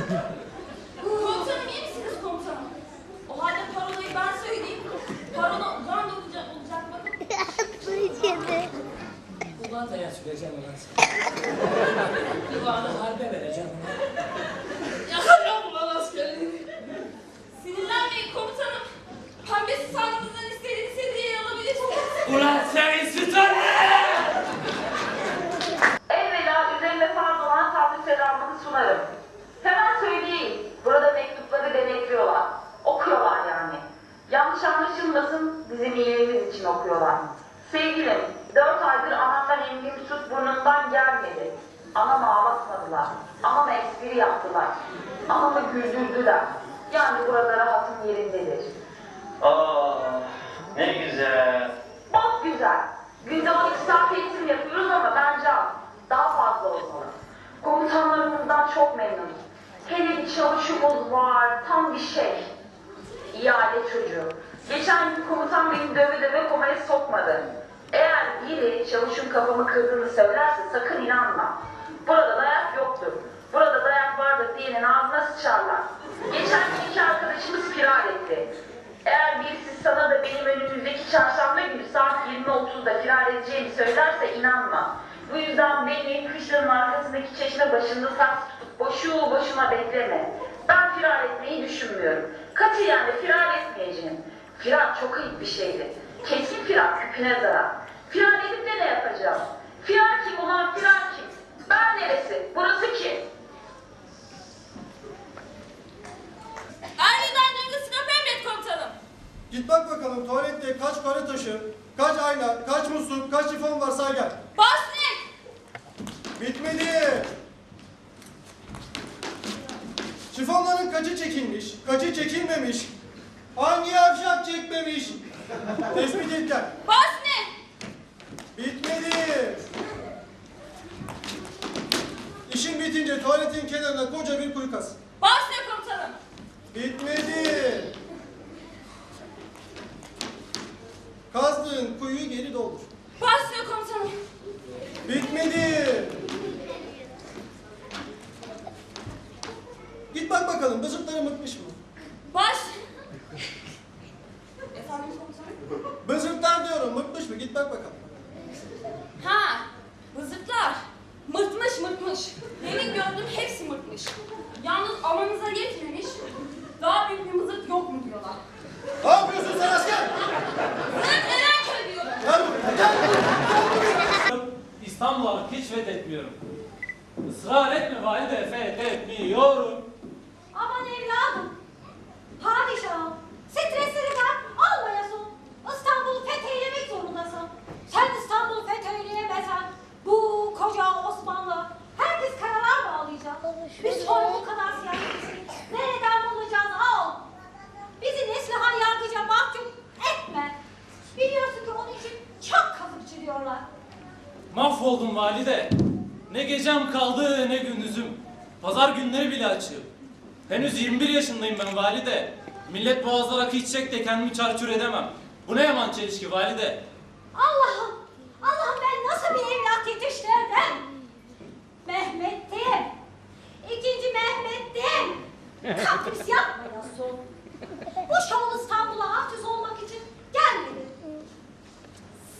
komutanım iyi misiniz komutanım? O halde parolayı ben söyleyeyim. Parola ulan da olacak, olacak bakın. Atlayacağım. Ulan da ya süreceğim ulan. Ulan'ı harbe vereceğim. Bizim iyiliğimiz için okuyorlar. Sevgilim, dört aydır anamdan emdiğim süt burnumdan gelmedi. Anamı ağlatmadılar. Anama espri yaptılar. Anamı güldürdüler. Yani burada rahatım yerindedir. Aa, ne güzel. Çok güzel. Günde 12 saat eğitim yapıyoruz ama bence az. Daha fazla olmalı. Komutanlarımızdan çok memnunum. Hele bir çavuşumuz var, tam bir şey. Aile çocuğu. Geçen gün komutan beni döve döve komaya sokmadı. Eğer biri çavuşun kafamı kırdığını söylerse sakın inanma. Burada dayak yoktur. Burada dayak vardır diyenin ağzına sıçarlar. Geçen gün iki arkadaşımız firar etti. Eğer birisi sana da benim önümüzdeki çarşamba günü saat 20.30'da firar edeceğimi söylerse inanma. Bu yüzden beni kışlanın arkasındaki çeşme başında saks tutup boşu boşuna bekleme. Ben firar etmeyi düşünmüyorum. Katiyen de firar. Firar çok ayıp bir şeydir. Kesin firar küpüne zarar. Firar edip de ne yapacağım? Firar kim ulan firar kim? Ben neresi? Burası kim? Ermeden döngüsüne emret komutanım. Git bak bakalım tuvalette kaç kare taşı, kaç ayna, kaç musluk, kaç sifon var say gel. Basnek. Bitmedi. Sifonların kaçı çekilmiş, kaçı çekilmemiş? Tespit et gel. Basnek. Bitmedi. İşin bitince tuvaletin kenarına koca bir kuyu kaz. Basnek komutanım. Bitmedi. Kazdığın kuyuyu geri doldur. Basnek komutanım. Bitmedi. Git bak bakalım bızıkları mıkmış mı? Baş. Efendim komutanım? Bızıklar diyorum mıkmış mı? Git bak bakalım. Ha. Bızıklar. Mırtmış. Benim gördüğüm hepsi mırtmış. Yalnız amanıza yetmemiş. Daha büyük bir mızık yok mu diyorlar. Ne yapıyorsun sen asker? Zırt Erenköy diyorum. Gel buraya, gel. İstanbul'u hiç fethetmiyorum. Israr etme valide fethetmiyorum. Aman evladım. Padişahım. Streslerinden almayasın. İstanbul'u fetheylemek zorundasın. Sen İstanbul'u fetheylemesen bu koca Osmanlı herkes karara bağlayacak. Biz sonra bu kadar siyaseti nereden bulacağız al. Bizi Neslihan yargıca mahkum etme. Biliyorsun ki onun için çok kazıkçı diyorlar. Mahvoldum valide. Ne gecem kaldı ne gündüzüm. Pazar günleri bile açığım. Henüz 21 yaşındayım ben valide. Millet boğazlara rakı içecek de kendimi çarçur edemem. Bu ne yaman çelişki valide. Allah'ım, Allah'ım ben nasıl bir evlat yetiştirdim? Mehmet'tim. İkinci Mehmet'tim. Kapris yapmıyorsun. Bu şov İstanbul'a hafız olmak için gelmedi.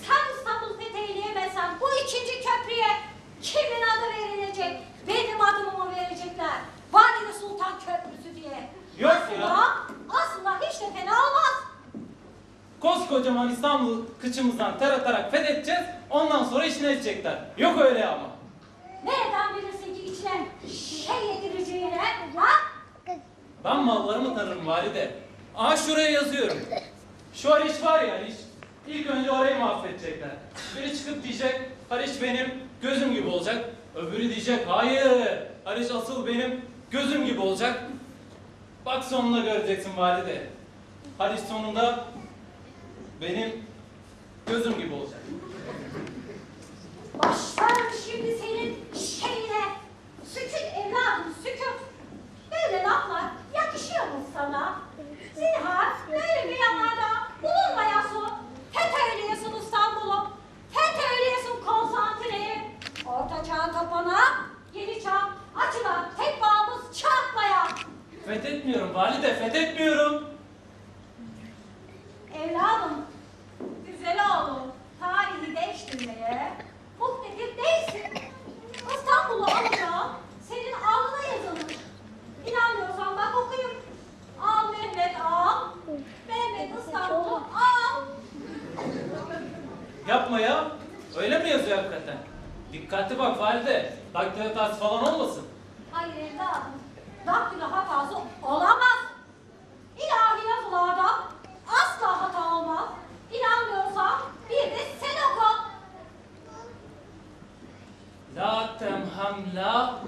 Sen İstanbul fetheyleyemezsen bu ikinci köprüye kimin adı verilecek? Benim adımı mı verecekler? Valide Sultan Köprüsü diye. Yok aslında, ya. Aslında hiç de fena olmaz. Koskocaman İstanbul'u kıçımızdan ter atarak fethedeceğiz. Ondan sonra işine edecekler. Yok öyle ama. Nereden bilirsin ki içine şey yedireceğini? Ha? Ben mallarımı tanırım valide. Aha şuraya yazıyorum. Şu Haliç var ya Haliç. İlk önce orayı mahvedecekler. Biri çıkıp diyecek Haliç benim gözüm gibi olacak. Öbürü diyecek hayır Haliç asıl benim gözüm gibi olacak. Bak sonunda göreceksin valide. Haliç sonunda benim gözüm gibi olacak. Valide. Daktilotas falan olmasın. Hayır evladım. Daktilo hatası olamaz. İlahi yazılarda asla hata olmaz. İnanmıyorsan bir de sen oku. La temham la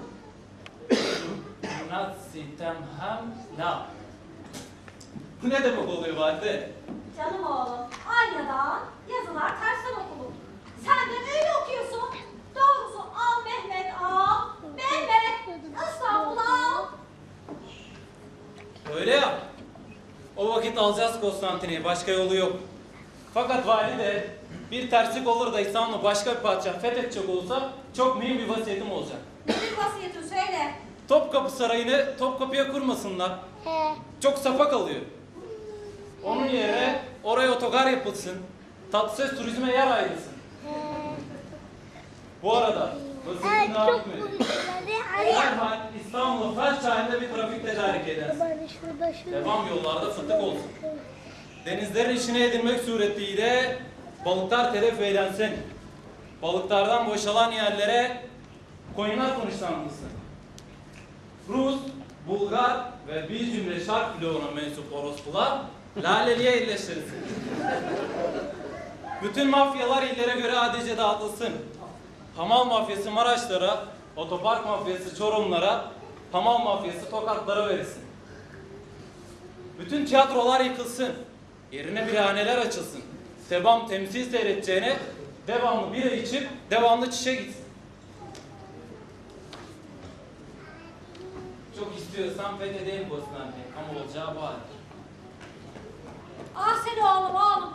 Natsi temham la Bu ne demek oluyor valide? Canım oğlum, aynadan yazılar tersten okunur. Sen de öyle okuyorsun. Al Mehmet İstanbul al. Öyle ya. O vakit alacağız Konstantin'i. Başka yolu yok. Fakat valide bir terslik olur da İstanbul'u başka bir padişah fethedecek olsa çok mühim bir vasiyetim olacak. Nedir vasiyetin söyle. Topkapı Sarayı'nı Topkapı'ya kurmasınlar. Çok sapa kalıyor. Onun yerine oraya otogar yapılsın. Tatlıses'e turizme yer ayrılsın. Bu arada vasiyetin devam etmedi. Derhal İstanbul'u felç halinde bir trafik tedarik edersin. Devam yollarda fıtık olsun. Denizlerin içine edilmek suretiyle balıklar telef eylensin. Balıklardan boşalan yerlere koyunlar konuşlanmasın. Rus, Bulgar ve bir cümle şark bloğuna mensup orospular laleliğe yerleştirilsin. Bütün mafyalar illere göre adilce dağıtılsın. Hamal mafyası Maraşlara, otopark mafyası Çorumlara, hamal mafyası Tokatlara verilsin. Bütün tiyatrolar yıkılsın. Yerine birhaneler açılsın. Sebam temsil seyredeceğine devamlı bira içip devamlı çişe gitsin. Çok istiyorsan fethedeyim Konstantin ama olacağı haldir. Ah seni oğlum oğlum